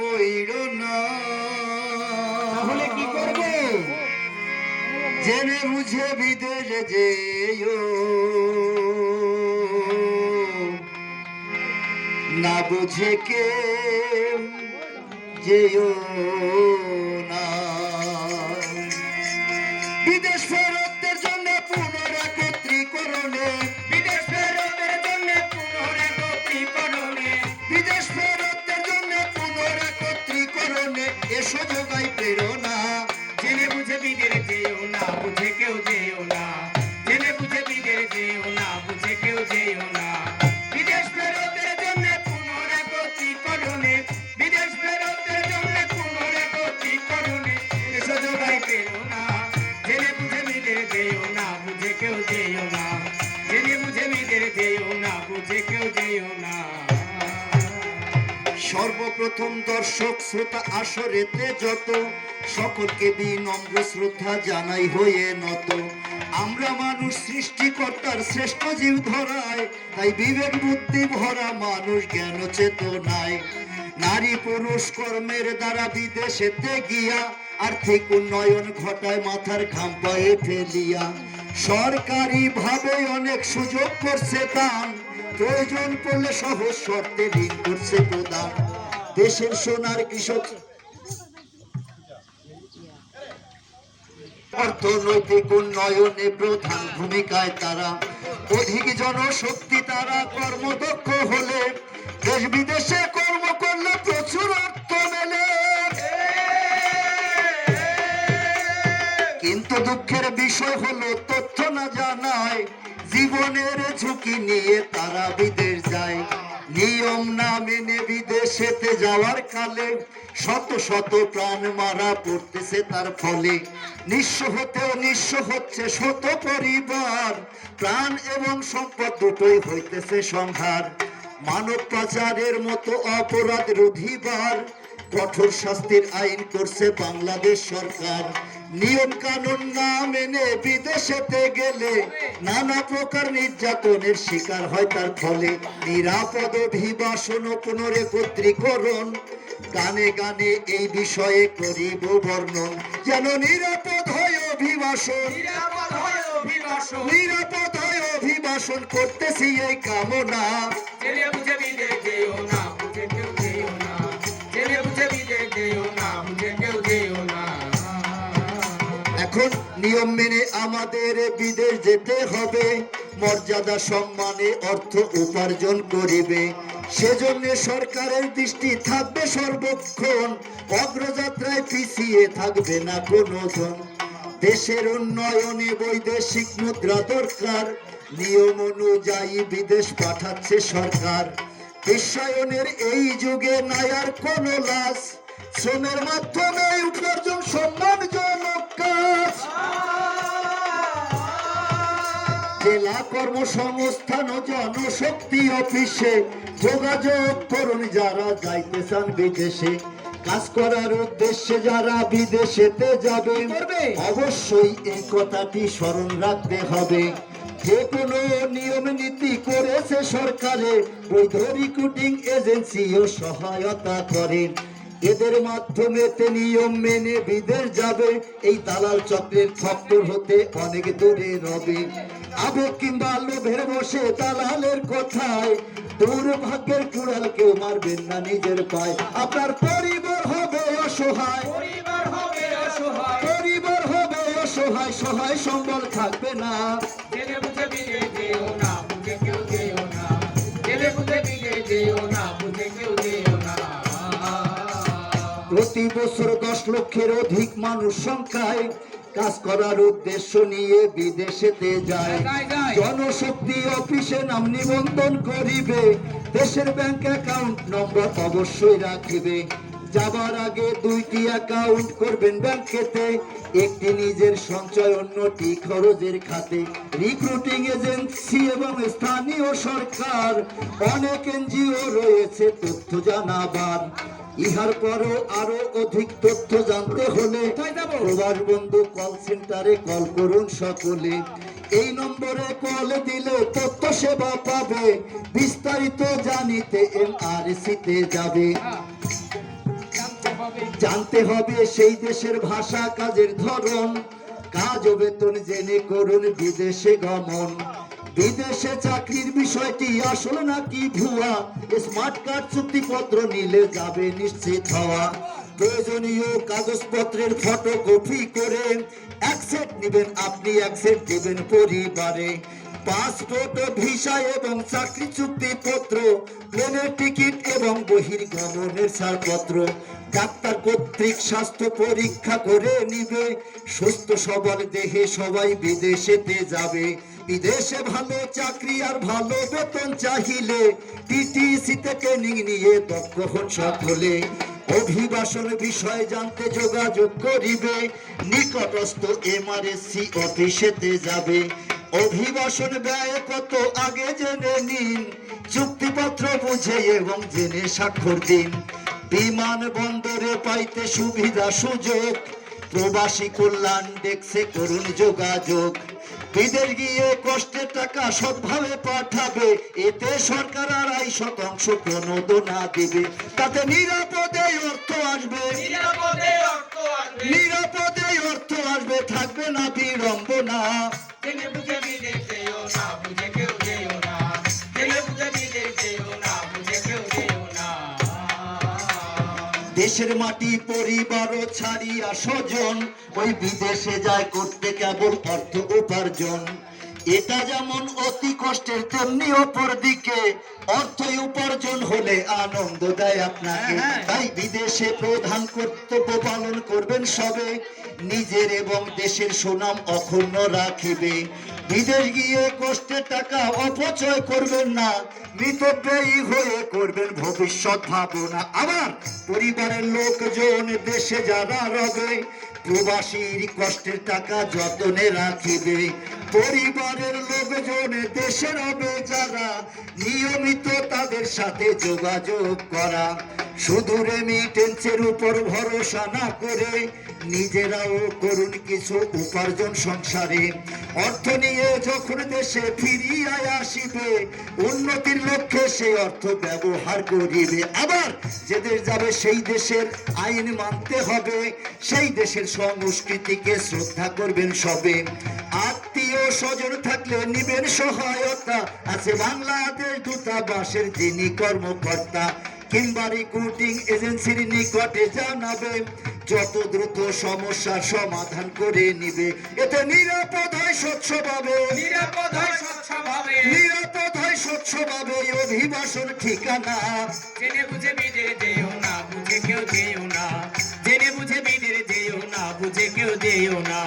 পইড় না। তাহলে কি করবে? জেনে বুঝে বিদেশে যেও। না বুঝে কে যেও। সর্বপ্রথম দর্শক, শ্রোতা আসরেতে যত, সকলকে বিনম্র শ্রদ্ধা জানাই হয়ে নত। আমরা মানুষ, সৃষ্টিকর্তার শ্রেষ্ঠ জীব ধরায়, তাই বিবেক বুদ্ধি ভরা মানুষ জ্ঞান চেতনায়। নারী পুরুষ কর্মের দ্বারা বিদেশেতে গিয়া, আর্থিক উন্নয়ন ঘটায়, মাথার ঘাম পায়ে ফেলিয়া। সরকারি ভাবে অনেক সুযোগ করছে দান। প্রয়োজন পড়লে সহজ শর্তে ঋণ করছে প্রদান। দেশের সোনার কৃষক অর্থনৈতিক উন্নয়নে প্রধান ভূমিকায় তারা। অধিক জনশক্তি তারা কর্মদক্ষ হলে দেশ বিদেশে কর্ম করলে প্রচুর অর্থ মেলে। কিন্তু দুঃখের বিষয় হলো, তথ্য না জানায় জীবনের ঝুঁকি নিয়ে তারা বিদেশ যায়। নিয়ম না মেনে বিদেশেতে যাওয়ার কালে শত শত প্রাণ মারা পড়তেছে তার ফলে। নিঃস্ব হতেও নিঃস্ব হচ্ছে শত পরিবার। প্রাণ এবং সম্পদ দুটোই হইতেছে সংহার। মানব পাচারের মতো অপরাধ রোধিবার। কঠোর শাস্তির আইন করছে বাংলাদেশ সরকার। নিয়ম কানুন না মেনে বিদেশেতে গেলে নানা প্রকার নির্যাতনের শিকার হয় তার ফলে। নিরাপদ অভিবাসন ও পুনরেকত্রীকরণ গানে গানে এই বিষয়ে করিব বর্ণন। যেন নিরাপদ হয় অভিবাসন। নিরাপদ হয় অভিবাসন। নিরাপদ হয় অভিবাসন করতেছি এই কামনা। না। এখন নিয়ম মেনে আমাদের বিদেশ যেতে হবে। মর্যাদা, সম্মানে অর্থ উপার্জন করিবে। সেজন্য সরকারের দৃষ্টি থাকবে সর্বক্ষণ। অগ্রযাত্রায় পিছিয়ে থাকবে না কোনো জন দেশের উন্নয়নে বৈদেশিক মুদ্রা দরকার। নিয়ম অনুযায়ী বিদেশ পাঠাচ্ছে সরকার। বিশ্বায়নের এই যুগে নায়ার কোনো লাশ। শ্রমের মাধ্যমে উপার্জন সম্মানজনক জেলা কর্মসংস্থান ও জনশক্তি অফিসে যোগাযোগ করুন যারা যাইতে চান বিদেশে। কাজ করার উদ্দেশ্যে যারা বিদেশেতে যাবে অবশ্যই এই কথাটি স্মরণ রাখতে হবে। যে কোনো নিয়ম নীতি করেছে সরকারে বৈধ রিক্রুটিং এজেন্সিও সহায়তা করেন। এদের মাধ্যমে তে নিয়ম মেনে বিদেশ যাবে। এই দালাল চক্রের খপ্পর হতে অনেক দূরে রবে। আবেগ কিংবা লোভের বসে দালালের কথায়। দুর্ভাগ্যের কুড়াল কেউ মারবেন না নিজের পায়। আপনার পরিবার হবে অসহায়। পরিবার হবে অসহায়। সহায় সম্বল থাকবে না। বুঝে না কেউ যেও না। বুঝে কেউ না। প্রতি বছর দশ লক্ষের অধিক মানুষ সংখ্যায় কাজ করার উদ্দেশ্য নিয়ে বিদেশেতে যায়। যায়, যায়। জনশক্তি অফিসে নাম নিবন্ধন করিবে। দেশের ব্যাংক অ্যাকাউন্ট নম্বর অবশ্যই রাখিবে। যাবার আগে দুইটি অ্যাকাউন্ট করবেন ব্যাংকেতে একটি নিজের সঞ্চয় অন্যটি খরচের খাতে। রিক্রুটিং এজেন্সি এবং স্থানীয় সরকার অনেক এনজিও রয়েছে তথ্য জানাবার। ইহার পরও আরও অধিক তথ্য জানতে হলে প্রবাস বন্ধু কল সেন্টারে কল করুন সকলে। এই নম্বরে কল দিলে তথ্য সেবা পাবে। বিস্তারিত জানিতে এম আর সিতে যাবে। জানতে হবে সেই দেশের ভাষা কাজের ধরন। কাজ ও বেতন জেনে করুন বিদেশে গমন। বিদেশে চাকরির বিষয়টি আসল নাকি ভুয়া? স্মার্ট কার্ড চুক্তিপত্র নিলে যাবে নিশ্চিত হওয়া। প্রয়োজনীয় কাগজপত্রের করে নেবেন আপনি দেবেন পরিবারে। পাসপোর্ট ভিসা এবং চাকরি চুক্তিপত্র প্লেনের টিকিট এবং বহির্গমনের ছাড়পত্র। ডাক্তার কর্তৃক স্বাস্থ্য পরীক্ষা করে নিবে। সুস্থ সবল দেহে সবাই বিদেশেতে যাবে। বিদেশে ভালো চাকরি আর ভালো বেতন চাহিলে টিটিসি ট্রেনিং নিয়ে দক্ষ হন সকলে অভিবাসন বিষয় জানতে যোগাযোগ করিবে। নিকটস্থ এমআরএসসি অফিসেতে যাবে। অভিবাসন ব্যয় কত আগে জেনে নিন। চুক্তিপত্র বুঝে এবং জেনে স্বাক্ষর দিন। বিমান বন্দরে পাইতে সুবিধা সুযোগ। প্রবাসী কল্যাণ ডেস্কে করুন যোগাযোগ। বিদেশ গিয়ে কষ্টের টাকা সৎভাবে পাঠাবে। এতে সরকার আড়াই শতাংশ প্রণোদনা দিবে। তাতে নিরাপদে অর্থ আসবে। নিরাপদে অর্থ আসবে। নিরাপদে অর্থ আসবে। থাকবে না বিড়ম্বনা। দেশের মাটি পরিবার ছাড়িয়া স্বজন। ওই বিদেশে যায় করতে কেবল অর্থ উপার্জন। এটা যেমন অতি কষ্টের তেমনি অপর দিকে অর্থ উপার্জন হলে আনন্দ দেয় আপনাকে। হ্যাঁ, হ্যাঁ। তাই বিদেশে প্রধান কর্তব্য পালন করবেন সবে। নিজের এবং দেশের সুনাম অক্ষুণ্ণ রাখিবে। বিদেশ গিয়ে কষ্টের টাকা অপচয় করবেন না, মৃতব্যয়ী হয়ে করবেন ভবিষ্যৎ ভাবনা। আবার পরিবারের লোকজন দেশে যারা রবে, প্রবাসীর কষ্টের টাকা যতনে রাখিবে। পরিবারের লোকজন দেশে রবে যারা নিয়মিত তাদের সাথে যোগাযোগ করা। শুধু রেমিটেন্সের উপর ভরসা না করে নিজেরাও করুন কিছু উপার্জন সংসারে। অর্থ নিয়ে যখন দেশে ফিরিয়া আসিবে, উন্নতির লক্ষ্যে সেই অর্থ ব্যবহার করিবে। আবার যে দেশ যাবে সেই দেশের আইন মানতে হবে, সেই দেশের সংস্কৃতিকে শ্রদ্ধা করবেন সবে। আত্মীয় স্বজন থাকলে নিবেন সহায়তা। আছে বাংলাদেশ দূতাবাসের যিনি কর্মকর্তা কিংবা রিক্রুটিং এজেন্সির নিকটে জানাবে যত দ্রুত সমস্যার সমাধান করে নিবে। এতে নিরাপদ হয় স্বচ্ছভাবে। নিরাপদ হয় স্বচ্ছভাবে। নিরাপদ হয় স্বচ্ছভাবে অভিবাসন ঠিকানা। জেনে বুঝে বিদেশ যেও না বুঝে কেউ যেও না। জেনে বুঝে বিদেশ যেও না বুঝে কেউ যেও না।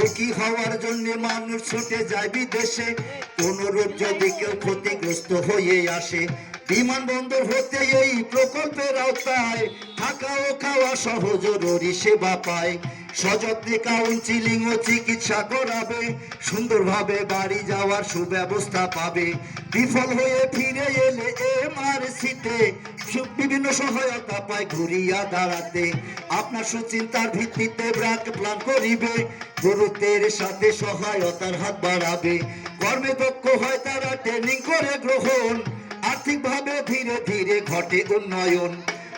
সুখী হওয়ার জন্য মানুষ ছুটে যায় বিদেশে। কোন রূপ যদি কেউ ক্ষতিগ্রস্ত হয়ে আসে বিমানবন্দর হতে এই প্রকল্পের আওতায় থাকা ও খাওয়া সহ জরুরি সেবা পায়। সযত্নে কাউন্সিলিং ও চিকিৎসা করাবে, সুন্দরভাবে বাড়ি যাওয়ার সুব্যবস্থা পাবে। বিফল হয়ে ফিরে এলে এমআরসিতে বিভিন্ন সহায়তা পায় ঘুরিয়া দাঁড়াতে। আপনার সুচিন্তার ভিত্তিতে ব্রাক প্ল্যান করিবে, গুরুত্বের সাথে সহায়তার হাত বাড়াবে। কর্মে দক্ষ হয় তারা, ট্রেনিং করে গ্রহণ। আর্থিকভাবে ধীরে ধীরে ঘটে উন্নয়ন।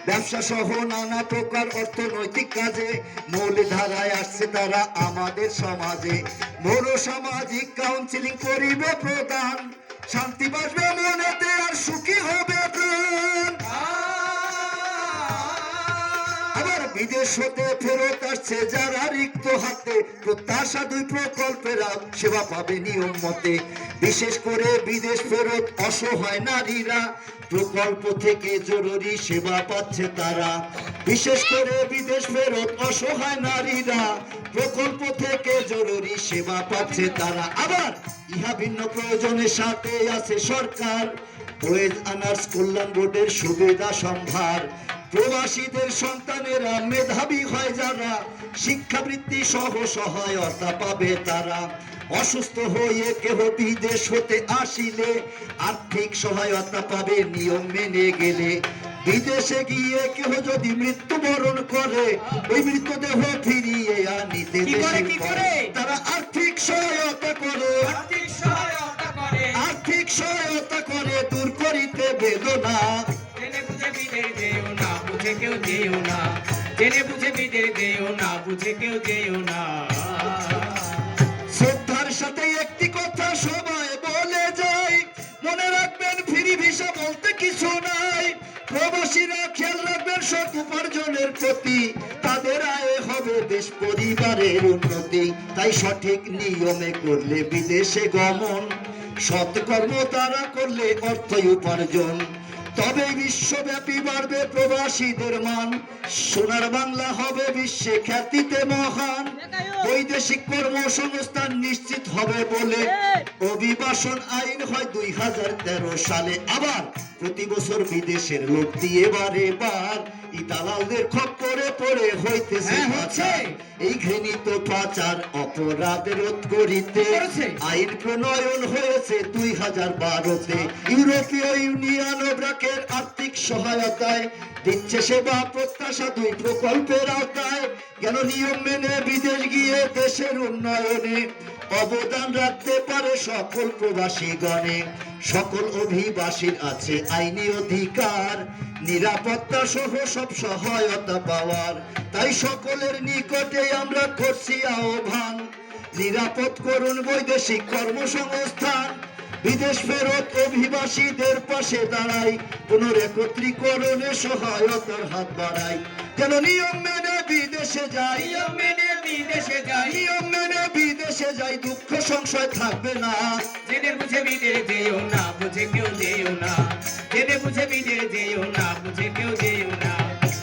ব্যবসা সহ নানা প্রকার অর্থনৈতিক কাজে মূল ধারায় আসছে তারা আমাদের সমাজে। বড় সামাজিক কাউন্সিলিং করিবে প্রদান শান্তি বাসবে মনেতে আর সুখী হবে প্রাণ। বিদেশ ফেরত আসছে যারা রিক্ত হাতে। প্রত্যাশা দুই সেবা পাবে নিয়ম মতে। বিশেষ করে বিদেশ ফেরত অসহায় নারীরা, প্রকল্প থেকে জরুরি সেবা পাচ্ছে তারা। বিশেষ করে বিদেশ ফেরত অসহায় নারীরা, প্রকল্প থেকে জরুরি সেবা পাচ্ছে তারা। আবার ইহা ভিন্ন প্রয়োজনের সাথে আছে সরকার। আনার্স কল্যাণ বোর্ডের সুবিধা সম্ভার। প্রবাসীদের সন্তানেরা মেধাবী হয় যারা শিক্ষাবৃত্তি সহ সহায়তা পাবে তারা। অসুস্থ হয়ে কেহ বিদেশ হতে আসিলে আর্থিক সহায়তা পাবে নিয়ম মেনে গেলে। বিদেশে গিয়ে কেহ যদি মৃত্যুবরণ করে ওই মৃতদেহ ফিরিয়ে আনিতে? তারা আর্থিক সহায়তা করে। আর্থিক সহায়তা করে। আর্থিক সহায়তা করে দূর করিতে বেদনা। শ্রদ্ধার সাথে একটি কথা সবাই বলে যায়। মনে রাখবেন, ফ্রি ভিসা বলতে কিছু নাই। প্রবাসীরা খেয়াল রাখবেন, সৎ উপার্জনের প্রতি তাদের আয় হবে দেশ পরিবারের উন্নতি। তাই সঠিক নিয়মে করলে বিদেশে গমন সৎকর্ম তারা করলে অর্থ উপার্জন। তবে বিশ্বব্যাপী বাড়বে প্রবাসীদের মান। সোনার বাংলা হবে বিশ্বে খ্যাতিতে মহান। বৈদেশিক কর্মসংস্থান নিশ্চিত হবে বলে অভিবাসন আইন হয় দুই হাজার তেরো সালে। আবার প্রতি বছর বিদেশের লোক দিয়ে বারে বার ইতালালদের খপ্পরে পড়ে হইতেছে হ্যাঁ। এই ঘৃণিত পাচার অপরাধ রোধ করিতে আইন প্রণয়ন হয়েছে দুই হাজার বারোতে। ইউরোপীয় ইউনিয়ন ও ব্রাকের আর্থিক সহায়তায় দিচ্ছে সেবা প্রত্যাশা দুই প্রকল্পের আওতায়। কেন নিয়ম মেনে বিদেশ গিয়ে দেশের উন্নয়নে অবদান রাখতে পারে সকল প্রবাসীগণে? সকল অভিবাসীর আছে আইনি অধিকার, নিরাপত্তা সহ সব সহায়তা পাওয়ার। তাই সকলের নিকটে আমরা করছি আহ্বান। নিরাপদ করুন বৈদেশিক কর্মসংস্থান। বিদেশ ফেরত অভিবাসীদের পাশে দাঁড়াই পুনরেকত্রীকরণে সহায়তার হাত বাড়াই। যেন নিয়ম মেনে বিদেশে যাই। নিয়ম মেনে বিদেশে যাই। নিয়ম মেনে বিদেশে যাই দুঃখ সংশয় থাকবে না। জেনে বুঝে বিদেশ যেও না বুঝে কেউ যেও না। জেনে বুঝে বিদেশ যেও না বুঝে কেউ যেও না।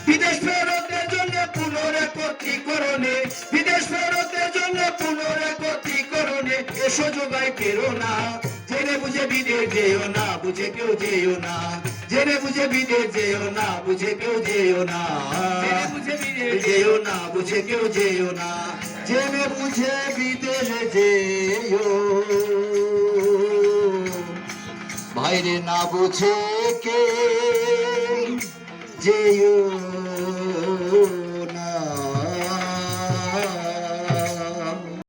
বিদেশ ফেরতের জন্য পুনরেকত্রীকরণে বিদেশ ফেরতের জন্য পুনরেকত্রীকরণে এসো না। জেনে বুঝে বিদেশ যেও না বুঝে কেউ যেও না। জেনে বুঝে বিদেশ যেও না বুঝে কেউ যেও না। যেও না বুঝে কেউ যেও না। জেনে বুঝে বিদেশে যেও। বাইরে না বুঝে কে যেও।